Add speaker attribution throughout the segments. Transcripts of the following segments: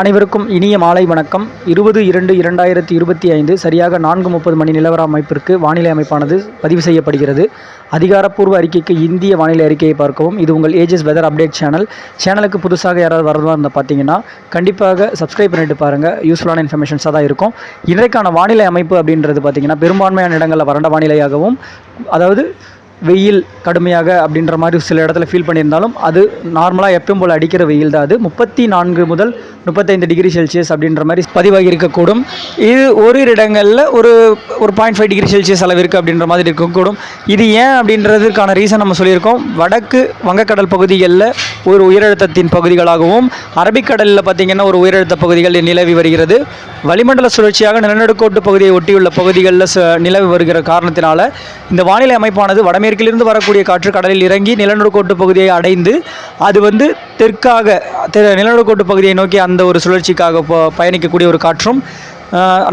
Speaker 1: அனைவருக்கும் இனிய மாலை வணக்கம். இருபது இரண்டு இரண்டாயிரத்தி இருபத்தி ஐந்து சரியாக நான்கு முப்பது மணி நிலவர அமைப்பிற்கு வானிலை அமைப்பானது பதிவு செய்யப்படுகிறது. அதிகாரப்பூர்வ அறிக்கைக்கு இந்திய வானிலை அறிக்கையை பார்க்கவும். இது உங்கள் ஏஜஸ் வெதர் அப்டேட் சேனல் சேனலுக்கு புதுசாக யாராவது வரதா இருந்தால் பார்த்தீங்கன்னா கண்டிப்பாக சப்ஸ்கிரைப் பண்ணிட்டு பாருங்கள் யூஸ்ஃபுல்லான இன்ஃபர்மேஷன்ஸாக தான் இருக்கும். இன்றைக்கான வானிலை அமைப்பு அப்படின்றது பார்த்திங்கன்னா பெரும்பான்மையான இடங்களில் வறண்ட வானிலையாகவும் அதாவது வெயில் கடுமையாக அப்படின்ற மாதிரி சில இடத்துல ஃபீல் பண்ணியிருந்தாலும் அது நார்மலாக எப்பவும் போல் அடிக்கிற வெயில் தான். அது முப்பத்தி நான்கு முதல் முப்பத்தைந்து டிகிரி செல்சியஸ் அப்படின்ற மாதிரி பதிவாகி இருக்கக்கூடும். இது ஒரு இடங்களில் ஒரு ஒரு பாயிண்ட் ஃபைவ் டிகிரி செல்சியஸ் அளவிற்கு அப்படின்ற மாதிரி இருக்கக்கூடும். இது ஏன் அப்படின்றதுக்கான ரீசன் நம்ம சொல்லியிருக்கோம். வடக்கு வங்கக்கடல் பகுதிகளில் ஒரு உயரழுத்தத்தின் பகுதிகளாகவும் அரபிக்கடலில் பார்த்திங்கன்னா ஒரு உயரழுத்த பகுதிகள் நிலவி வருகிறது. வளிமண்டல சுழற்சியாக நிலநடுக்கோட்டு பகுதியை ஒட்டியுள்ள பகுதிகளில் நிலவி வருகிற காரணத்தினால இந்த வானிலை அமைப்பானது மேற்கிலிருந்து வரக்கூடிய காற்று கடலில் இறங்கி நிலநடுக்கோட்டு பகுதியை அடைந்து அது வந்து தெற்காக நிலநடுக்கோட்டு பகுதியை நோக்கி அந்த ஒரு சுழற்சிக்காக பயணிக்கக்கூடிய ஒரு காற்றும்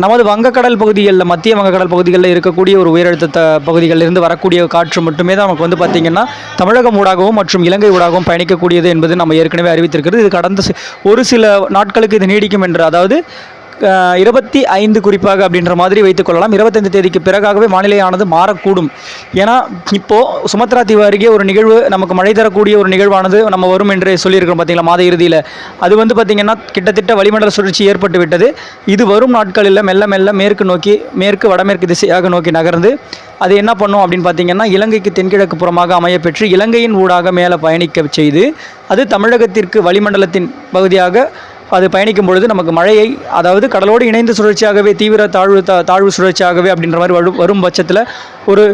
Speaker 1: நமது வங்கக்கடல் பகுதிகளில் மத்திய வங்கக்கடல் பகுதிகளில் இருக்கக்கூடிய ஒரு உயரழுத்த பகுதிகளிலிருந்து வரக்கூடிய காற்று மட்டுமே தான் நமக்கு வந்து பார்த்திங்கன்னா தமிழகம் ஊடாகவும் மற்றும் இலங்கை ஊடாகவும் பயணிக்கக்கூடியது என்பது நம்ம ஏற்கனவே அறிவித்திருக்கிறது. இது கடந்த ஒரு சில நாட்களுக்கு இது நீடிக்கும் என்று அதாவது இருபத்தி ஐந்து குறிப்பாக அப்படின்ற மாதிரி வைத்துக்கொள்ளலாம் இருபத்தைந்து தேதிக்கு பிறகாகவே வானிலையானது மாறக்கூடும். ஏன்னா இப்போது சுமத்ரா தீவு அருகே ஒரு நிகழ்வு நமக்கு மழை தரக்கூடிய ஒரு நிகழ்வானது நம்ம வரும் என்று சொல்லியிருக்கிறோம் பார்த்தீங்களா மாத இறுதியில். அது வந்து பார்த்திங்கன்னா கிட்டத்தட்ட வளிமண்டல சுழற்சி ஏற்பட்டு விட்டது. இது வரும் நாட்களில் மெல்ல மெல்ல மேற்கு நோக்கி மேற்கு வடமேற்கு திசையாக நோக்கி நகர்ந்து அது என்ன பண்ணும் அப்படின்னு பார்த்தீங்கன்னா இலங்கைக்கு தென்கிழக்கு புறமாக அமையப்பெற்று இலங்கையின் ஊடாக மேலே பயணிக்க செய்து அது தமிழகத்திற்கு வளிமண்டலத்தின் பகுதியாக அது பயணிக்கும் பொழுது நமக்கு மழையை அதாவது கடலோடு இணைந்த சுழற்சியாகவே தீவிர தாழ்வு தாழ்வு சுழற்சியாகவே அப்படின்ற மாதிரி வரும் வரும் பட்சத்தில் ஒரு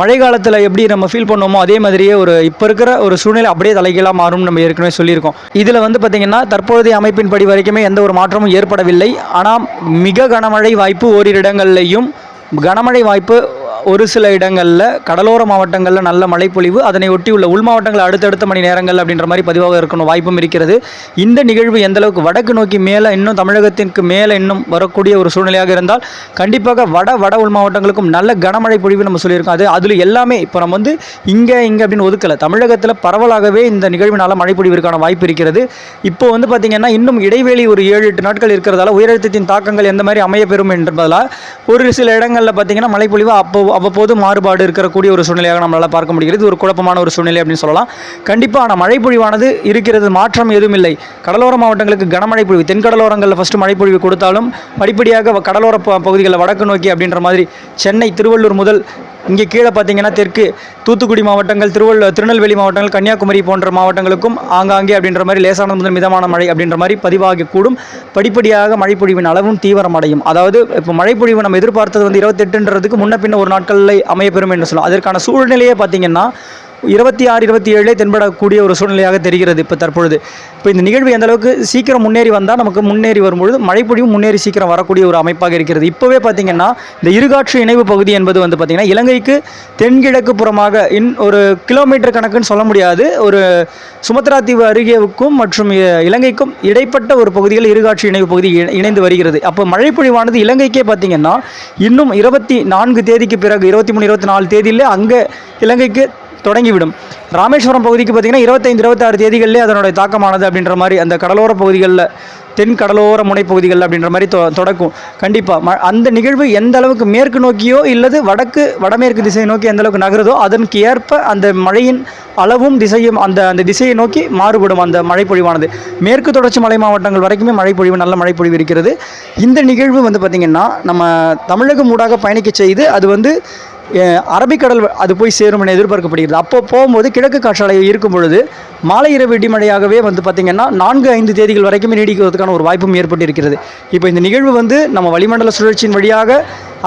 Speaker 1: மழை காலத்தில் எப்படி நம்ம ஃபீல் பண்ணுவோமோ அதே மாதிரியே ஒரு இப்போ இருக்கிற ஒரு சூழ்நிலை அப்படியே தலைகீழாக மாறும் நம்ம ஏற்கனவே சொல்லியிருக்கோம். இதில் வந்து பார்த்திங்கன்னா தற்போதைய அமைப்பின்படி வரைக்குமே எந்த ஒரு மாற்றமும் ஏற்படவில்லை. ஆனால் மிக கனமழை வாய்ப்பு ஓரிரு இடங்கள்லையும் கனமழை வாய்ப்பு ஒரு சில இடங்களில் கடலோர மாவட்டங்களில் நல்ல மழைப்பொழிவு அதனை ஒட்டியுள்ள உள் மாவட்டங்கள் அடுத்தடுத்த மணி நேரங்கள் அப்படின்ற மாதிரி பதிவாக இருக்கணும் வாய்ப்பும் இருக்கிறது. இந்த நிகழ்வு எந்தளவுக்கு வடக்கு நோக்கி மேலே இன்னும் தமிழகத்திற்கு மேலே இன்னும் வரக்கூடிய ஒரு சூழ்நிலையாக இருந்தால் கண்டிப்பாக வட வட உள் மாவட்டங்களுக்கும் நல்ல கனமழை பொழிவு நம்ம சொல்லியிருக்கோம். அது அதில் எல்லாமே இப்போ நம்ம வந்து இங்கே இங்கே அப்படின்னு ஒதுக்கலை. தமிழகத்தில் பரவலாகவே இந்த நிகழ்வினால் மழை பொழிவிற்கான வாய்ப்பு இருக்கிறது. இப்போ வந்து பார்த்திங்கன்னா இன்னும் இடைவெளி ஒரு ஏழு எட்டு நாட்கள் இருக்கிறதால உயரழுத்தத்தின் தாக்கங்கள் எந்த மாதிரி அமையப்பெறும் என்பதால் ஒரு சில இடங்களில் பார்த்திங்கன்னா மழைப்பொழிவு அப்போ அவ்வப்போது மாறுபாடு இருக்கக்கூடிய ஒரு சூழ்நிலையாக நம்மளால் பார்க்க முடிகிறது. ஒரு குழப்பமான ஒரு சூழ்நிலை அப்படின்னு சொல்லலாம். கண்டிப்பாக ஆனால் மழைப்பொழிவானது இருக்கிறது மாற்றம் எதுவும் இல்லை. கடலோர மாவட்டங்களுக்கு கனமழை பொழிவு தென்கடலோரங்களில் ஃபஸ்ட்டு மழைப்பொழிவு கொடுத்தாலும் படிப்படியாக கடலோர ப- பகுதிகளில் வடக்கு நோக்கி அப்படின்ற மாதிரி சென்னை திருவள்ளூர் முதல் இங்கே கீழே பார்த்தீங்கன்னா தெற்கு தூத்துக்குடி மாவட்டங்கள் திருவள்ளுவர் திருநெல்வேலி மாவட்டங்கள் கன்னியாகுமரி போன்ற மாவட்டங்களுக்கும் ஆங்காங்கே அப்படின்ற மாதிரி லேசான முதல் மிதமான மழை அப்படின்ற மாதிரி பதிவாகக்கூடும். படிப்படியாக மழைப்பொழிவின் அளவும் தீவிரமடையும். அதாவது இப்போ மழைப்பொழிவு நம்ம எதிர்பார்த்தது வந்து இருபத்தெட்டுன்றதுக்கு முன்ன பின்ன ஒரு நாட்களில் அமையப்பெறும் என்று சொல்லலாம். அதற்கான சூழ்நிலையே பார்த்தீங்கன்னா இருபத்தி ஆறு இருபத்தி ஏழே தென்படக்கூடிய ஒரு சூழ்நிலையாக தெரிகிறது இப்போ தற்பொழுது. இப்போ இந்த நிகழ்வு எந்த அளவுக்கு சீக்கிரம் முன்னேறி வந்தால் நமக்கு முன்னேறி வரும்பொழுது மழைப்பொழிவும் முன்னேறி சீக்கிரம் வரக்கூடிய ஒரு அமைப்பாக இருக்கிறது. இப்போவே பார்த்திங்கன்னா இந்த இருகாற்று இணைவு பகுதி என்பது வந்து பார்த்திங்கன்னா இலங்கைக்கு தென்கிழக்கு புறமாக இன் ஒரு கிலோமீட்டர் கணக்குன்னு சொல்ல முடியாது. ஒரு சுமத்ரா தீவு அருகேவுக்கும் மற்றும் இலங்கைக்கும் இடைப்பட்ட ஒரு பகுதியில் இருகாற்று இணைவு பகுதி இணைந்து வருகிறது. அப்போ மழைப்பொழிவானது இலங்கைக்கே பார்த்தீங்கன்னா இன்னும் இருபத்தி நான்கு தேதிக்கு பிறகு இருபத்தி மூணு இருபத்தி நாலு தேதியில் அங்கே இலங்கைக்கு தொடங்கிவிடும். ராமேஸ்வரம் பகுதிக்கு பார்த்தீங்கன்னா இருபத்தைந்து இருபத்தாறு தேதிகளிலே அதனுடைய தாக்கமானது அப்படின்ற மாதிரி அந்த கடலோர பகுதிகளில் தென் கடலோர முனைப்பகுதிகள் அப்படின்ற மாதிரி தொ தொடக்கும். கண்டிப்பாக ம அந்த நிகழ்வு எந்த அளவுக்கு மேற்கு நோக்கியோ இல்லது வடக்கு வடமேற்கு திசையை நோக்கி எந்த அளவுக்கு நகருதோ அதற்கு ஏற்ப அந்த மழையின் அளவும் திசையும் அந்த அந்த திசையை நோக்கி மாறுபடும் அந்த மழைப்பொழிவானது. மேற்கு தொடர்ச்சி மலை மாவட்டங்கள் வரைக்குமே மழைப்பொழிவு நல்ல மழைப்பொழிவு இருக்கிறது. இந்த நிகழ்வு வந்து பார்த்திங்கன்னா நம்ம தமிழகம் ஊடாக பயணிக்க செய்து அது வந்து அரபிக்கடல் அது போய் சேரும் என எதிர்பார்க்கப்படுகிறது. அப்போ போகும்போது கிழக்கு காற்றாலை இருக்கும் பொழுது மாலை இரவு இடிமழையாகவே வந்து பார்த்திங்கன்னா நான்கு ஐந்து தேதிகள் வரைக்குமே நீடிக்கிறதுக்கான ஒரு வாய்ப்பும் ஏற்பட்டிருக்கிறது. இப்போ இந்த நிகழ்வு வந்து நம்ம வளிமண்டல சுழற்சியின் வழியாக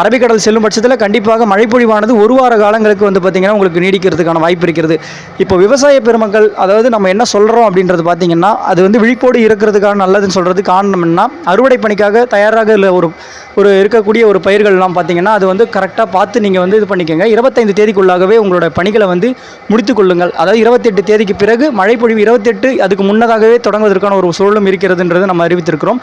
Speaker 1: அரபிக்கடல் செல்லும் பட்சத்தில் கண்டிப்பாக மழைப்பொழிவானது ஒரு வார காலங்களுக்கு வந்து பார்த்திங்கன்னா உங்களுக்கு நீடிக்கிறதுக்கான வாய்ப்பு இருக்கிறது. இப்போ விவசாய பெருமக்கள் அதாவது நம்ம என்ன சொல்கிறோம் அப்படின்றது பார்த்திங்கன்னா அது வந்து விழிப்போடு இருக்கிறதுக்கான நல்லதுன்னு சொல்கிறது காரணம்னா அறுவடை பணிக்காக தயாராக இல்லை ஒரு ஒரு இருக்கக்கூடிய ஒரு பயிர்கள்லாம் பார்த்தீங்கன்னா அது வந்து கரெக்டாக பார்த்து நீங்கள் வந்து இது பண்ணிக்கோங்க. இருபத்தைந்து தேதிக்குள்ளாகவே உங்களோட பணிகளை வந்து முடித்து கொள்ளுங்கள். அதாவது இருபத்தெட்டு தேதிக்கு பிறகு மழைப்பொழிவு இருபத்தெட்டு அதுக்கு முன்னதாகவே தொடங்குவதற்கான ஒரு சூழலும் இருக்கிறதுன்றது நம்ம அறிவித்திருக்கிறோம்.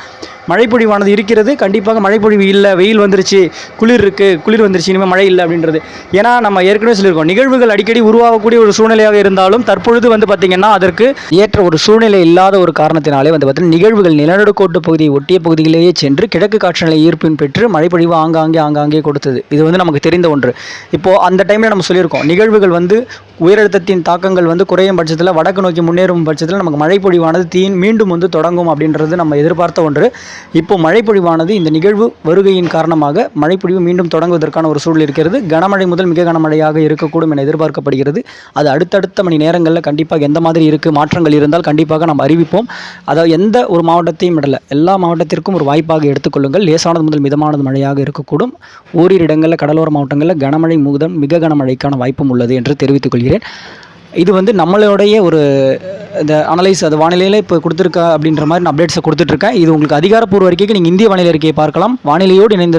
Speaker 1: மழைப்பொழிவானது இருக்கிறது. கண்டிப்பாக மழைப்பொழிவு இல்லை வெயில் வந்துருச்சு குளிர் இருக்குது குளிர் வந்துருச்சு இனிமேல் மழை இல்லை அப்படின்றது. ஏன்னா நம்ம ஏற்கனவே சொல்லியிருக்கோம். நிகழ்வுகள் அடிக்கடி உருவாகக்கூடிய ஒரு சூழ்நிலையாக இருந்தாலும் தற்பொழுது வந்து பார்த்திங்கன்னா அதற்கு ஏற்ற ஒரு சூழ்நிலை இல்லாத ஒரு காரணத்தினாலே வந்து பார்த்தீங்கன்னா நிகழ்வுகள் நிலநடுக்கோட்டு பகுதியை ஒட்டிய பகுதியிலேயே சென்று கிழக்கு காற்றுநிலை ஈர்ப்பின் பெற்று மழைப்பொழிவு ஆங்காங்கே ஆங்காங்கே கொடுத்தது. இது வந்து நமக்கு தெரிந்த ஒன்று. இப்போது அந்த டைமில் நம்ம சொல்லியிருக்கோம் நிகழ்வுகள் வந்து உயரழுத்தத்தின் தாக்கங்கள் வந்து குறையும் பட்சத்தில் வடக்கு நோக்கி முன்னேறும் பட்சத்தில் நமக்கு மழைப்பொழிவானது தீன் மீண்டும் வந்து தொடங்கும் அப்படின்றது நம்ம எதிர்பார்த்த ஒன்று. இப்போ மழைப்பொழிவானது இந்த நிகழ்வு வருகையின் காரணமாக மழைப்பொழிவு மீண்டும் தொடங்குவதற்கான ஒரு சூழல் இருக்கிறது. கனமழை முதல் மிக கனமழையாக இருக்கக்கூடும் என எதிர்பார்க்கப்படுகிறது. அது அடுத்தடுத்த மணி நேரங்களில் கண்டிப்பாக எந்த மாதிரி இருக்குது மாற்றங்கள் இருந்தால் கண்டிப்பாக நம்ம அறிவிப்போம். அதாவது எந்த ஒரு மாவட்டத்தையும் விடல எல்லா மாவட்டத்திற்கும் ஒரு வாய்ப்பாக எடுத்துக்கொள்ளுங்கள் லேசானது முதல் மிதமானது மழையாக இருக்கக்கூடும். ஓரிரு இடங்களில் கடலோர மாவட்டங்களில் கனமழை முதல் மிக கனமழைக்கான வாய்ப்பும் உள்ளது என்று தெரிவித்துக் கொள்கிறேன். இது வந்து நம்மளுடைய ஒரு இந்த அனலைஸ் அது வானிலையில் இப்போ கொடுத்துருக்கா அப்படின்ற மாதிரி நான் அப்டேட்ஸை கொடுத்துட்ருக்கேன் இது உங்களுக்கு அதிகாரப்பூர்வ அறிக்கைக்கு நீங்கள் இந்திய வானிலை அறிக்கையை பார்க்கலாம். வானிலையோடு இணைந்திரு